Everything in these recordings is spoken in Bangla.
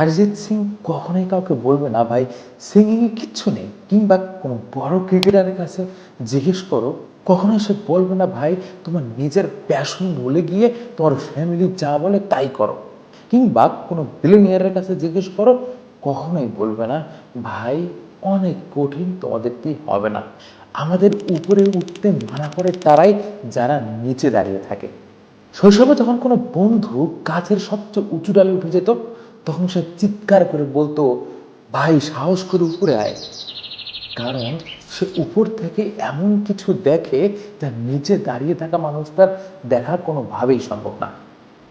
অরিজিৎ সিং কখনোই কাউকে বলবে না, ভাই। সিঙ্গিংয়ে কিচ্ছু নেই, কিংবা কোনো বড় ক্রিকেটারের কাছে জিজ্ঞেস করো, কখনোই সে বলবে না, ভাই, তোমার নিজের প্যাশন বলে গিয়ে তোমার ফ্যামিলি যা বলে তাই করো। কিংবা কোনো বিলিনিয়ারের কাছে জিজ্ঞেস করো, কখনোই বলবে না, ভাই, অনেক কঠিন তোমাদের কি হবে না। আমাদের উপরে উঠতে মানা করে তারাই যারা নিচে দাঁড়িয়ে থাকে। শৈশবে যখন কোনো বন্ধু গাছের সবচেয়ে উঁচু ডালে উঠে যেত তখন সে চিৎকার করে বলতো, ভাই, সাহস করে উপরে আয়। কারণ সে উপর থেকে এমন কিছু দেখে যা নিচে দাঁড়িয়ে থাকা মানুষটার দেখা কোনোভাবেই সম্ভব না।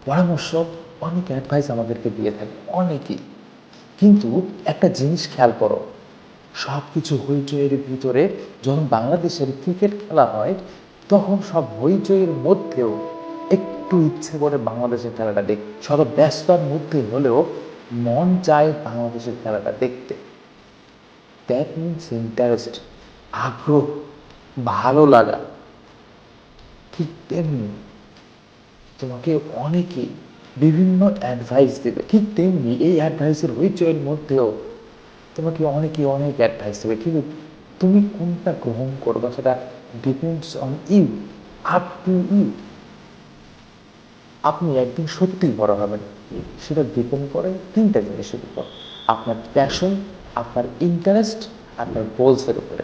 পরামর্শ, অনেক অ্যাডভাইস আমাদেরকে দিয়ে থাকে, অনেকেই। কিন্তু একটা জিনিস খেয়াল করো সব কিছু হইচইয়ের ভিতরে যখন বাংলাদেশের ক্রিকেট খেলা হয়, তখন সব হইচইয়ের মধ্যেও একটু ইচ্ছে করে বাংলাদেশের খেলাটা দেখ, শত ব্যস্ততার মধ্যে হলেও মন চায় বাংলাদেশের খেলাটা দেখতে। দ্যাট মিনস ইন্টারেস্ট আগ্রহ, ভালো লাগা। ঠিক তেমনি তোমাকে অনেকেই বিভিন্ন অ্যাডভাইস দেবে। ঠিক তেমনি এই অ্যাডভাইসের হইচয়ের মধ্যেও তোমাকে অনেকে অনেক অ্যাডভাইস দেবে। কিন্তু তুমি কোনটা গ্রহণ করবা সেটা depends on you up to you আপনি একদিন সত্যিই বড় হবেন। সেটা ডিপেন্ড করে তিনটা জিনিসের উপর। আপনার প্যাশন আপনার ইন্টারেস্ট আপনার গোলসের উপরে।